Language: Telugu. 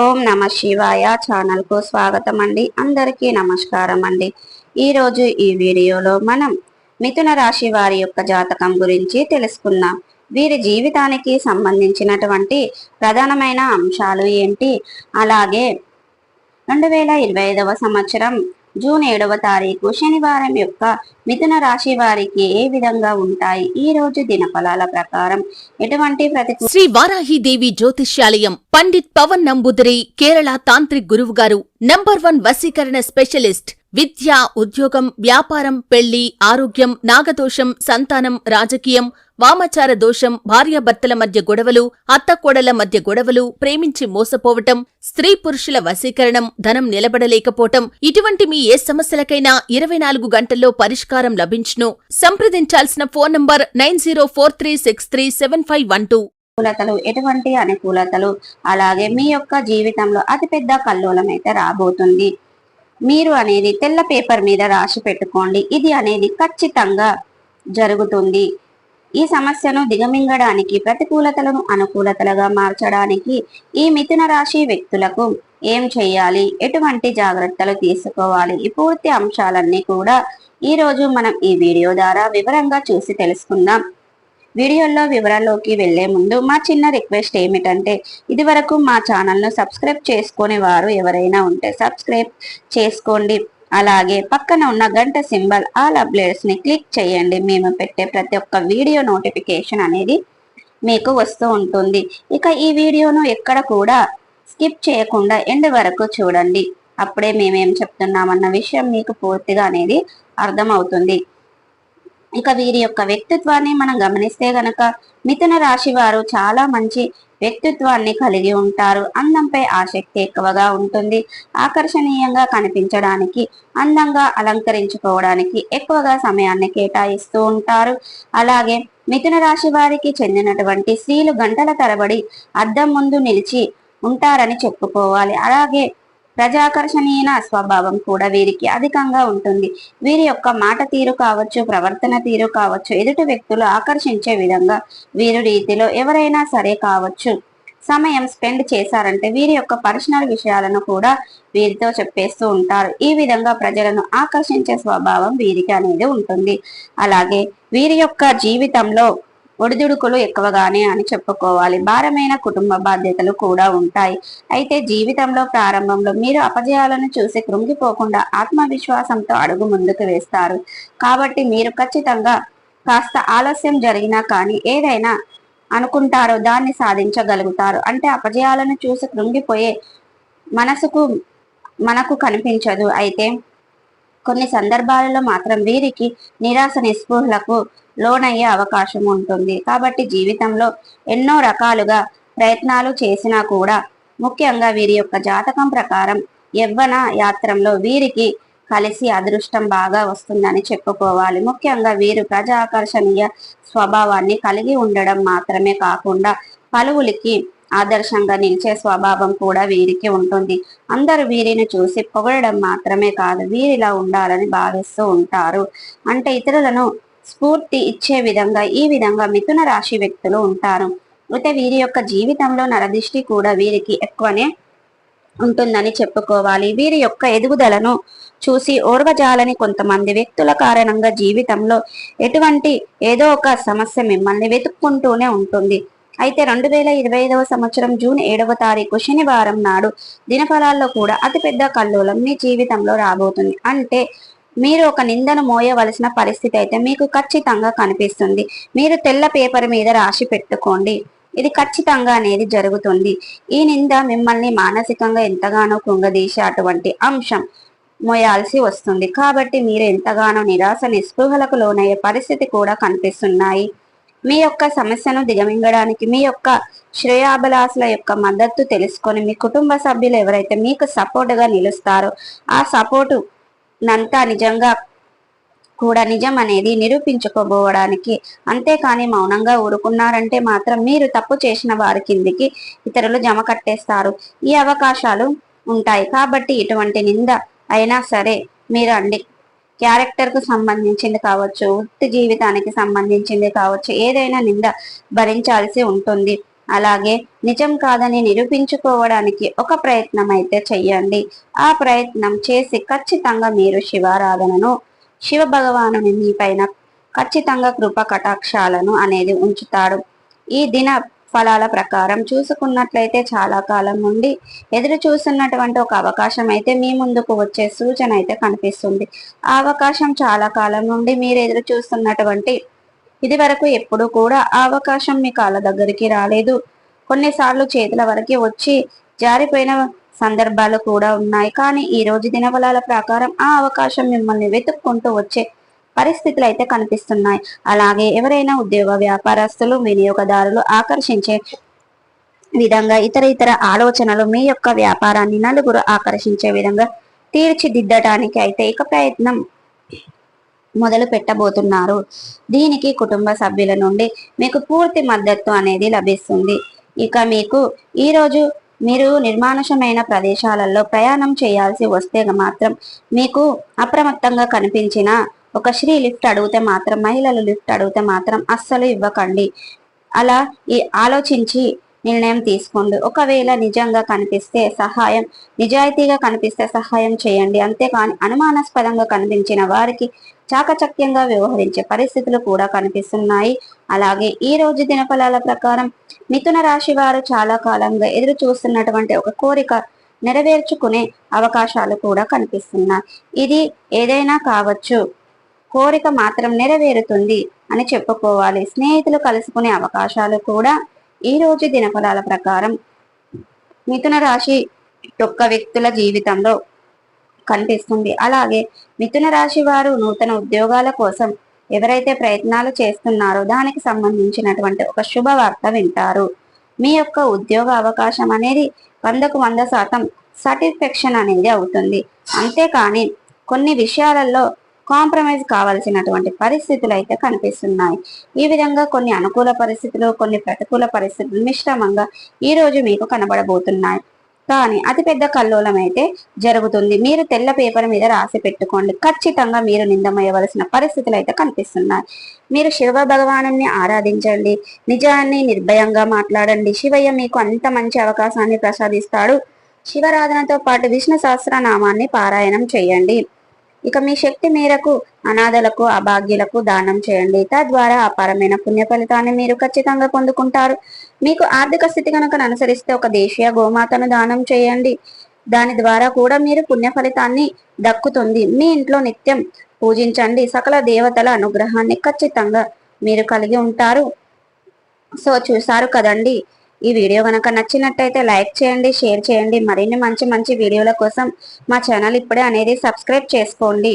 ఓం నమ శివాయ ఛానల్కు స్వాగతం అండి అందరికీ నమస్కారం అండి ఈరోజు ఈ వీడియోలో మనం మిథున రాశి వారి యొక్క జాతకం గురించి తెలుసుకుందాం. వీరి జీవితానికి సంబంధించినటువంటి ప్రధానమైన అంశాలు ఏంటి? అలాగే రెండు వేల ఇరవై ఐదవ సంవత్సరం జూన్ ఏడవ తారీఖు శనివారం యొక్క మిథున రాశి వారికి ఏ విధంగా ఉంటాయి? ఈ రోజు దినఫలాల ప్రకారం ఎటువంటి ప్రతికూల శ్రీ వారాహిదేవి జ్యోతిష్యాలయం పండిత్ పవన్ నంబుదిరి కేరళ తాంత్రిక్ గురువు గారు నంబర్ వన్ వశీకరణ స్పెషలిస్ట్ విద్య ఉద్యోగం వ్యాపారం పెళ్ళి ఆరోగ్యం నాగదోషం సంతానం రాజకీయం వామచార దోషం భార్యాభర్తల మధ్య గొడవలు అత్తకోడల మధ్య గొడవలు ప్రేమించి మోసపోవటం స్త్రీ పురుషుల వశీకరణం ధనం నిలబడలేకపోవటం ఇటువంటి మీ ఏ సమస్యలకైనా ఇరవై నాలుగు గంటల్లో పరిష్కారం లభించును. సంప్రదించాల్సిన phone number nine zero four three six three seven five one two. అనుకూలతలు ఎటువంటి అనుకూలతలు? అలాగే మీ యొక్క జీవితంలో అతిపెద్ద కల్లోలం అయితే రాబోతుంది. మీరు అనేది తెల్ల పేపర్ మీద రాసి పెట్టుకోండి. ఇది అనేది ఖచ్చితంగా జరుగుతుంది. ఈ సమస్యను దిగమింగడానికి ప్రతికూలతలను అనుకూలతలుగా మార్చడానికి ఈ మిథున రాశి వ్యక్తులకు ఏం చేయాలి? ఎటువంటి జాగ్రత్తలు తీసుకోవాలి? ఈ పూర్తి అంశాలన్నీ కూడా ఈ రోజు మనం ఈ వీడియో ద్వారా వివరంగా చూసి తెలుసుకుందాం. వీడియోల్లో వివరాల్లోకి వెళ్ళే ముందు మా చిన్న రిక్వెస్ట్ ఏమిటంటే ఇదివరకు మా ఛానల్ను సబ్స్క్రైబ్ చేసుకునే వారు ఎవరైనా ఉంటే సబ్స్క్రైబ్ చేసుకోండి. అలాగే పక్కన ఉన్న గంట సింబల్ ఆల్ అప్డేట్స్ని క్లిక్ చేయండి. మేము పెట్టే ప్రతి ఒక్క వీడియో నోటిఫికేషన్ అనేది మీకు వస్తూ ఉంటుంది. ఇక ఈ వీడియోను ఎక్కడ కూడా స్కిప్ చేయకుండా ఎండ్ వరకు చూడండి. అప్పుడే మేమేం చెప్తున్నామన్న విషయం మీకు పూర్తిగా అనేది అర్థమవుతుంది. ఇక వీరి యొక్క వ్యక్తిత్వాన్ని మనం గమనిస్తే గనక మిథున రాశి వారు చాలా మంచి వ్యక్తిత్వాన్ని కలిగి ఉంటారు. అందంపై ఆసక్తి ఎక్కువగా ఉంటుంది. ఆకర్షణీయంగా కనిపించడానికి అందంగా అలంకరించుకోవడానికి ఎక్కువగా సమయాన్ని కేటాయిస్తూ ఉంటారు. అలాగే మిథున రాశి వారికి చెందినటువంటి స్త్రీలు గంటల తరబడి అద్దం ముందు నిలిచి ఉంటారని చెప్పుకోవాలి. అలాగే ప్రజాకర్షణీయ స్వభావం కూడా వీరికి అధికంగా ఉంటుంది. వీరి యొక్క మాట తీరు కావచ్చు ప్రవర్తన తీరు కావచ్చు ఎదుటి వ్యక్తులు ఆకర్షించే విధంగా వీరి రీతిలో ఎవరైనా సరే కావచ్చు. సమయం స్పెండ్ చేశారంటే వీరి యొక్క పర్సనల్ విషయాలను కూడా వీరితో చెప్పేస్తూ ఉంటారు. ఈ విధంగా ప్రజలను ఆకర్షించే స్వభావం వీరికి అనేది ఉంటుంది. అలాగే వీరి యొక్క జీవితంలో ఒడిదుడుకులు ఎక్కువగానే అని చెప్పుకోవాలి. భారమైన కుటుంబ బాధ్యతలు కూడా ఉంటాయి. అయితే జీవితంలో ప్రారంభంలో మీరు అపజయాలను చూసి కృంగిపోకుండా ఆత్మవిశ్వాసంతో అడుగు ముందుకు వేస్తారు. కాబట్టి మీరు ఖచ్చితంగా కాస్త ఆలస్యం జరిగినా కానీ ఏదైనా అనుకుంటారో దాన్ని సాధించగలుగుతారు. అంటే అపజయాలను చూసి కృంగిపోయే మనసుకు మనకు కనిపించదు. అయితే కొన్ని సందర్భాలలో మాత్రం వీరికి నిరాశ నిస్పృహలకు లోనయ్యే అవకాశం ఉంటుంది. కాబట్టి జీవితంలో ఎన్నో రకాలుగా ప్రయత్నాలు చేసినా కూడా ముఖ్యంగా వీరి యొక్క జాతకం ప్రకారం యవ్వన యాత్రంలో వీరికి కలిసి అదృష్టం బాగా వస్తుందని చెప్పుకోవాలి. ముఖ్యంగా వీరు ప్రజాకర్షణీయ స్వభావాన్ని కలిగి ఉండడం మాత్రమే కాకుండా పలువురికి ఆదర్శంగా నిలిచే స్వభావం కూడా వీరికి ఉంటుంది. అందరూ వీరిని చూసి పొగడడం మాత్రమే కాదు వీరిలా ఉండాలని భావిస్తూ ఉంటారు. అంటే ఇతరులను స్ఫూర్తి ఇచ్చే విధంగా ఈ విధంగా మిథున రాశి వ్యక్తులు ఉంటారు. అయితే వీరి యొక్క జీవితంలో నరదిష్టి కూడా వీరికి ఎక్కువనే ఉంటుందని చెప్పుకోవాలి. వీరి యొక్క ఎదుగుదలను చూసి ఓర్వజాలని కొంతమంది వ్యక్తుల కారణంగా జీవితంలో ఎటువంటి ఏదో ఒక సమస్య మిమ్మల్ని వెతుక్కుంటూనే ఉంటుంది. అయితే రెండు వేల ఇరవై ఐదవ సంవత్సరం జూన్ ఏడవ తారీఖు శనివారం నాడు దినఫలాల్లో కూడా అతిపెద్ద కల్లోలం మీ జీవితంలో రాబోతుంది. అంటే మీరు ఒక నిందను మోయవలసిన పరిస్థితి అయితే మీకు ఖచ్చితంగా కనిపిస్తుంది. మీరు తెల్ల పేపర్ మీద రాసి పెట్టుకోండి. ఇది ఖచ్చితంగా అనేది జరుగుతుంది. ఈ నింద మిమ్మల్ని మానసికంగా ఎంతగానో కుంగదీసే అటువంటి అంశం మోయాల్సి వస్తుంది. కాబట్టి మీరు ఎంతగానో నిరాశ నిస్పృహలకు లోనయ్యే పరిస్థితి కూడా కనిపిస్తున్నాయి. మీ యొక్క సమస్యను దిగమింగడానికి మీ యొక్క శ్రేయాభిలాసుల యొక్క మద్దతు తెలుసుకొని మీ కుటుంబ సభ్యులు ఎవరైతే మీకు సపోర్ట్గా నిలుస్తారో ఆ సపోర్టు నంతా నిజంగా కూడా నిజం అనేది నిరూపించుకోబోవడానికి అంతేకాని మౌనంగా ఊరుకున్నారంటే మాత్రం మీరు తప్పు చేసిన వారి కిందికి ఇతరులు జమ కట్టేస్తారు. ఈ అవకాశాలు ఉంటాయి. కాబట్టి ఇటువంటి నింద అయినా సరే మీరు అండి. క్యారెక్టర్కు సంబంధించింది కావచ్చు వృత్తి జీవితానికి సంబంధించింది కావచ్చు ఏదైనా నింద భరించాల్సి ఉంటుంది. అలాగే నిజం కాదని నిరూపించుకోవడానికి ఒక ప్రయత్నం అయితే చెయ్యండి. ఆ ప్రయత్నం చేసి ఖచ్చితంగా మీరు శివారాధనను శివ భగవానుని మీ పైన ఖచ్చితంగా కృప కటాక్షాలను అనేది ఉంచుతాడు ఈ దిన ఫలాల ప్రకారం చూసుకున్నట్లయితే చాలా కాలం నుండి ఎదురు చూస్తున్నటువంటి ఒక అవకాశం అయితే మీ ముందుకు వచ్చే సూచన అయితే కనిపిస్తుంది. ఆ అవకాశం చాలా కాలం నుండి మీరు ఎదురు చూస్తున్నటువంటి ఇది వరకు ఎప్పుడు కూడా ఆ అవకాశం మీ కాళ్ళ దగ్గరికి రాలేదు. కొన్నిసార్లు చేతుల వరకు వచ్చి జారిపోయిన సందర్భాలు కూడా ఉన్నాయి. కానీ ఈ రోజు దినబలాల ప్రకారం ఆ అవకాశం మిమ్మల్ని వెతుక్కుంటూ వచ్చే పరిస్థితులు అయితే కనిపిస్తున్నాయి. అలాగే ఎవరైనా ఉద్యోగ వ్యాపారస్తులు వినియోగదారులు ఆకర్షించే విధంగా ఇతర ఇతర ఆలోచనలు మీ యొక్క వ్యాపారాన్ని నలుగురు ఆకర్షించే విధంగా తీర్చిదిద్దటానికి అయితే ఇక ప్రయత్నం మొదలు పెట్టబోతున్నారు. దీనికి కుటుంబ సభ్యుల నుండి మీకు పూర్తి మద్దతు అనేది లభిస్తుంది. ఇక మీకు ఈరోజు మీరు నిర్మానుషమైన ప్రదేశాలలో ప్రయాణం చేయాల్సి వస్తే మాత్రం మీకు అప్రమత్తంగా కనిపించిన ఒక స్త్రీ లిఫ్ట్ అడిగితే మాత్రం మహిళలు లిఫ్ట్ అడిగితే మాత్రం అస్సలు ఇవ్వకండి. అలా ఈ ఆలోచించి నిర్ణయం తీసుకోండి. ఒకవేళ నిజంగా కనిపిస్తే సహాయం నిజాయితీగా కనిపిస్తే సహాయం చేయండి. అంతేకాని అనుమానాస్పదంగా కనిపించిన వారికి చాకచక్యంగా వ్యవహరించే పరిస్థితులు కూడా కనిపిస్తున్నాయి. అలాగే ఈ రోజు దినఫలాల ప్రకారం మిథున రాశి వారు చాలా కాలంగా ఎదురు చూస్తున్నటువంటి ఒక కోరిక నెరవేర్చుకునే అవకాశాలు కూడా కనిపిస్తున్నాయి. ఇది ఏదైనా కావచ్చు. కోరిక మాత్రం నెరవేరుతుంది అని చెప్పుకోవాలి. స్నేహితులు కలుసుకునే అవకాశాలు కూడా ఈ రోజు దినఫలాల ప్రకారం మిథున రాశి యొక్క వ్యక్తుల జీవితంలో కనిపిస్తుంది. అలాగే మిథున రాశి వారు నూతన ఉద్యోగాల కోసం ఎవరైతే ప్రయత్నాలు చేస్తున్నారో దానికి సంబంధించినటువంటి ఒక శుభవార్త వింటారు. మీ యొక్క ఉద్యోగ అవకాశం అనేది వందకు వంద శాతం సాటిస్ఫాక్షన్ అనేది అవుతుంది. అంతేకాని కొన్ని విషయాలలో కాంప్రమైజ్ కావాల్సినటువంటి పరిస్థితులు అయితే కనిపిస్తున్నాయి. ఈ విధంగా కొన్ని అనుకూల పరిస్థితులు కొన్ని ప్రతికూల పరిస్థితులు మిశ్రమంగా ఈ రోజు మీకు కనబడబోతున్నాయి. కానీ అతిపెద్ద కల్లోలం అయితే జరుగుతుంది. మీరు తెల్ల పేపర్ మీద రాసి పెట్టుకోండి. ఖచ్చితంగా మీరు నిందమయ్యవలసిన పరిస్థితులు అయితే కనిపిస్తున్నాయి. మీరు శివ భగవాను ఆరాధించండి. నిజాన్ని నిర్భయంగా మాట్లాడండి. శివయ్య మీకు అంత మంచి అవకాశాన్ని ప్రసాదిస్తాడు. శివరాధనతో పాటు విష్ణు సహస్రనామాన్ని పారాయణం చేయండి. ఇక మీ శక్తి మేరకు అనాథలకు అభాగ్యులకు దానం చేయండి. తద్వారా అపారమైన పుణ్య ఫలితాన్ని మీరు ఖచ్చితంగా పొందుకుంటారు. మీకు ఆర్థిక స్థితి కనుక అనుసరిస్తే ఒక దేశీయ గోమాతను దానం చేయండి. దాని ద్వారా కూడా మీరు పుణ్య ఫలితాన్ని దక్కుతుంది. మీ ఇంట్లో నిత్యం పూజించండి. సకల దేవతల అనుగ్రహాన్ని ఖచ్చితంగా మీరు కలిగి ఉంటారు. సో చూసారు కదండి. ఈ వీడియో కనుక నచ్చినట్టయితే లైక్ చేయండి షేర్ చేయండి. మరిన్ని మంచి మంచి వీడియోల కోసం మా ఛానల్ ఇప్పుడే అనేది సబ్స్క్రైబ్ చేసుకోండి.